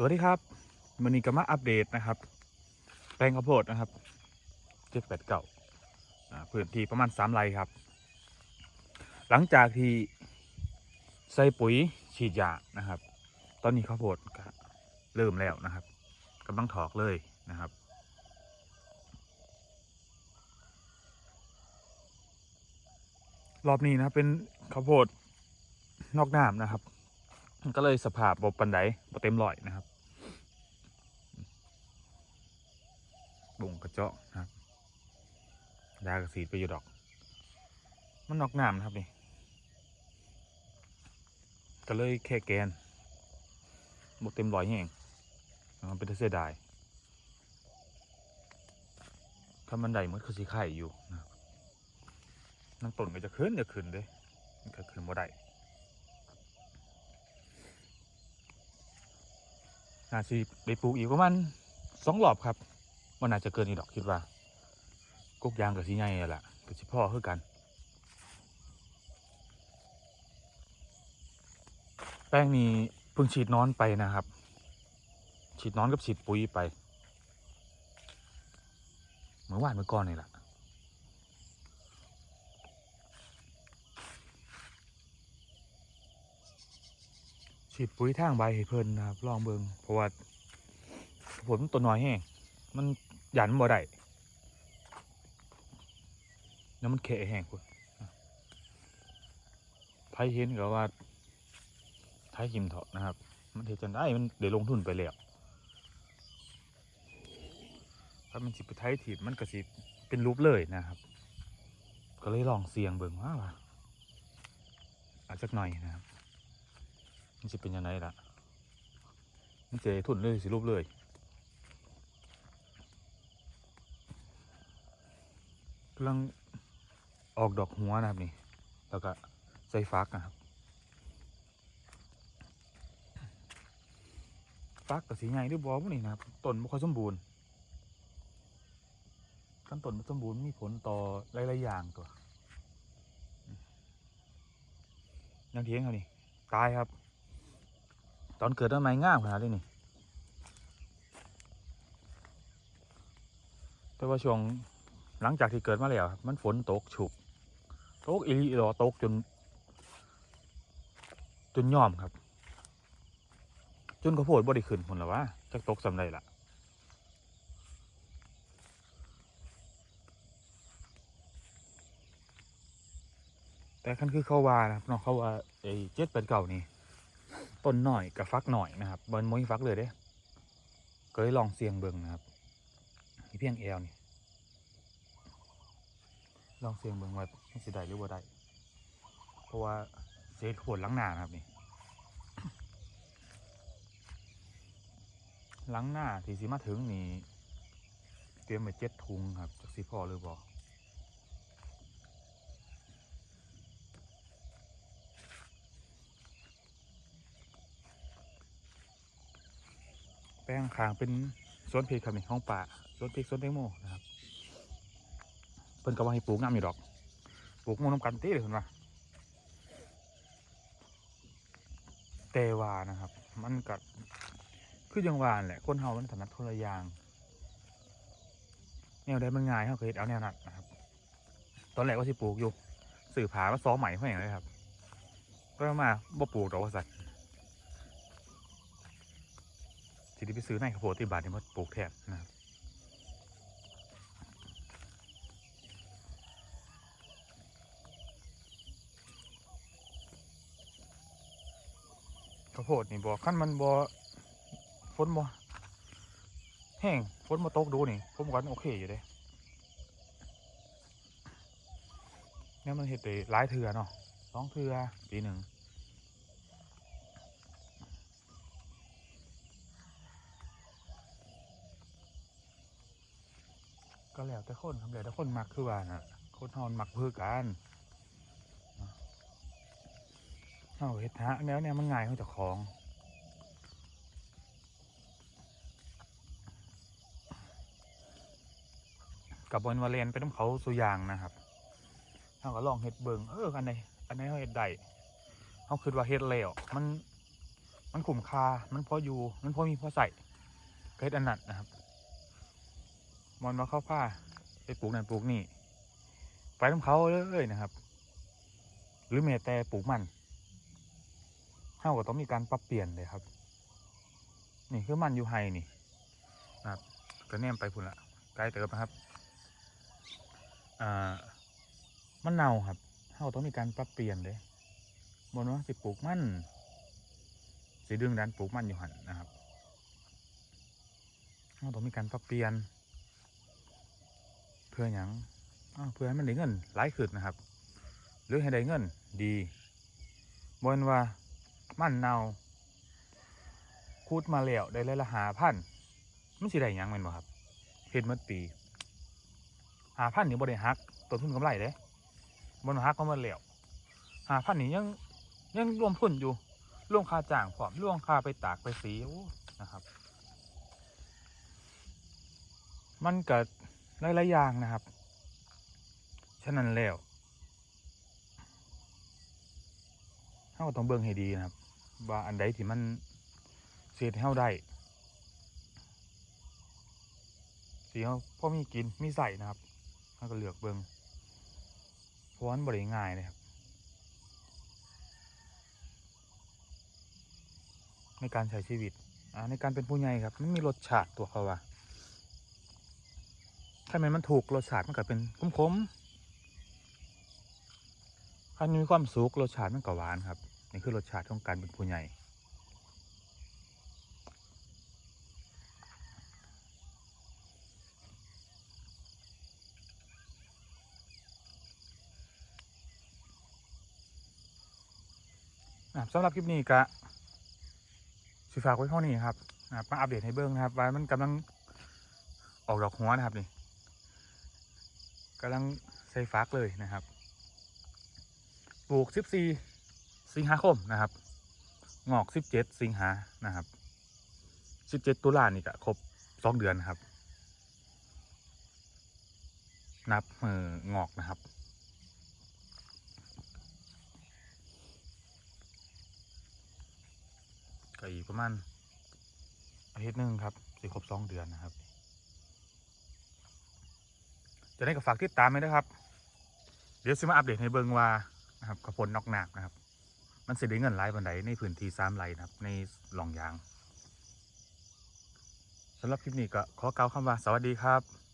สวัสดีครับวันนี้ก็มาอัปเดตนะครับ แปลงข้าวโพดนะครับเจ็ดแปดเก่าพื้นที่ประมาณสามไร่ครับ หลังจากที่ใส่ปุ๋ยฉีดยานะครับ ตอนนี้ข้าวโพดก็เริ่มแล้วนะครับกำลังถอกเลยนะครับรอบนี้นะเป็นข้าวโพดนอกน้ำนะครับ ก็เลยสภาพบบปันไดบ่เต็มร้อยนะครับ บ่งกระเจาะนะครับยากระสีดไปอยู่ดอก มันนอกน้ำนะครับนี่ก็เลยแค่แกนบ่เต็มร้อยแห้งมันเป็นเสียดายถ้ามันได้มันคือสีไข่อยู่นะนั่งต้นก็จะขึ้นจะขึ้นเด้มันก็ขึ้นบ่ได้น่าสิได้ปลูกอีกประมาณสองรอบครับ ว่าน่าจะเกินอีกดอกคิดว่ากุกยางกับสีใหญ่แหละกับสิพ่อคือกันแป้งนี้เพิ่งฉีดนอนไปนะครับ ฉีดนอนกับฉีดปุ๋ยไปเมื่อวานเมื่อก่อนนี่แหละฉีดปุ๋ยทางใบให้เพิ่นนะครับลองเบิงเพราะว่าผลมันตัวน้อยแห้งมัน ยันบ่ได้แล้วมันเคะแห้งคุณไทยเห็นก็ว่าไทยหิมเถาะนะครับ มันเทจนได้มันเดี๋ยวลงทุนไปแล้วถ้ามันสิไปไทยถีบมันก็สิเป็นรูปเลยนะครับ ก็เลยลองเสียงเบิ่งว่าอาจจะหน่อยนะครับ มันจะเป็นยังไงล่ะ มันจะทุนเลยสิรูปเลยำลังออกดอกหัวนะครับนี่ แล้วก็ใส่ฟักนะครับ ฟักกับสีใหญ่ด้วยบอพวกนี้นะครับต้นไม่ค่อยสมบูรณ์ขั้นต้นไม่สมบูรณ์มีผลต่อหลายๆอย่างตัวยังเทียงเขานี่ ตายครับ ตอนเกิดต้นไม้งามขนาดนี้นี่แต่ว่าช่วง หลังจากที่เกิดมาแล้วมันฝนตกฉุกตกอีหลีอีหลอตกจน จนย่อมครับ จนข้าวโพดบ่ได้ขึ้นผลแล้วะจักตกสำไรล่ะแต่ขั้นคือเขาว่านะครับเนาะเขาว่าไอ้เจ็ดเป็นเก่านี่ต้นหน่อยกับฟักหน่อยนะครับบนมวยฟักเลยเด้เลยลองเสียงเบิ่งนะครับนี่เพียงแอลนี่ ลองเสียงเบิ่งว่ามันสิได้หรือว่าได้เพราะว่าเศษขวดล้างหน้าครับนี่ล้างหน้าที่สิมาถึงนี่เตรียมไปเจ็ดถุงครับจากสิพอหรือบ่แป้งคางเป็นสวนพริกครับนี่ห้องป่าสวนพริกสวนแตงโมนะครับ พิ่นก็ว่าให้ปลูกน้ำอยู่ดอก ปลูกมูน้ำกันตีเลยเพิ่นว่าแต่ว่านะครับ มันก็คือยังว่าแหละคนเฮามันถนัดคนละย่างแนวใดมันง่ายเฮาเคยเฮ็ดเอาแนวนั้นนะครับ ตอนแรกว่าสิปลูกอยู่สื่อผามาซ้อมใหม่เพื่ออย่างไรครับก็มาบ่ปลูกดอกสัตว์สิได้ไปซื้อในข้าวโพดที่บาทนี่มาปลูกแทนนะครับ ข้าวโพดนี่บ่ขั้นมันบ่ฝนบ่แห้งฝนมาตกดูนี่ผมว่าโอเคอยู่เด้เนี่ยมันเห็ดได้หลายเถื่อเนาะสองเถื่อปีหนึ่งก็แล้วแต่คนครับแล้วแต่คนมักคือว่าน่ะคนฮอนมักเพื่อกัน เอาเห็ดหะแล้วเนี่ยมันง่ายเขาจะของกับบอลวาเลนไปน้ำเขาสุยางนะครับเขาก็ลองเห็ดเบิงเอออันไหนอันไหนเขาเห็ดได้เขาคิดว่าเห็ดแล้วมัน มันคุ้มคา มันพออยู่ มันพอมีพอใส่เฮ็ดอันนั้นนะครับ มอนมาเข้าผ้าไปปลูกนั่นปลูกนี่ ไปทำเขาเลยนะครับ หรือแม้แต่ปลูกมัน เฮาก็ต้องมีการปรับเปลี่ยนเลยครับ นี่คือมันอยู่ไฮนี่นะครับก็แนมไปพุ่นละไกลเติบนะครับอ่ามันเน่าครับเฮาต้องมีการปรับเปลี่ยนเลยบนว่าสิปลูกมันสิดึงดันปลูกมันอยู่หันนะครับเฮาต้องมีการปรับเปลี่ยน เพื่อหยังอ้าวเพื่อให้มันได้เงินหลายขึ้นนะครับ หรือให้ได้เงินดีบนว่า มันเนาคูดมาแล้วได้เลยละหาพันมันสิได้ยังแม่นบ่ครับเฮ็ดหมดปีหาพันนี่บ่ได้หักต้นทุนกำไรเด้บ่ได้หักก็มาแล้วหาพันนี่ยังยังรวมทุนอยู่รวมค่าจ้างพร้อมรวมค่าไปตากไปสีโอ้นะครับ มันเกิดหลายๆอย่างนะครับ ฉะนั้นแล้วเราก็ต้องเบิ่งให้ดีนะครับ ว่าอันใดที่มันเสียให้เราได้สีเขาพอมีกินมีใส่นะครับเราก็เลือกเบิงเพราะว่ามันบริง่ายนะครับ ในการใช้ชีวิตในการเป็นผู้ใหญ่ครับมันมีรสชาติตัวเขาว่าถ้ามันมันถูกรสชาติมันก็เป็นขมขมๆถ้ามีความสุขรสชาติมันก็หวานครับ นี่คือรสชาติของการเป็นผู้ใหญ่สำหรับคลิปนี้ก็สิฝากไว้เท่านี้ครับมาอัปเดตให้เบิ้งนะครับว่ามันกำลังออกดอกหัวนะครับนี่กำลังใส่ฟักเลยนะครับปลูก 14 สิงหาคมนะครับ งอก17สิงหานะครับ17ตุลานี่ก็ครบ2เดือนนะครับ นับมืองอกนะครับก็อีกประมาณอาทิตย์หนึ่งครับสิครบสองเดือนนะครับ จะได้กับฝากติดตามไหมนะครับ เดี๋ยวสิมาอัปเดตให้เบิ่งว่านะครับกระพลนอกหนักนะครับ มันสิได้เงินหลายบันไดในพื้นที่สามไร่นะครับ ในหลองยางสำหรับคลิปนี้ก็ขอกล่าวคำว่าสวัสดีครับ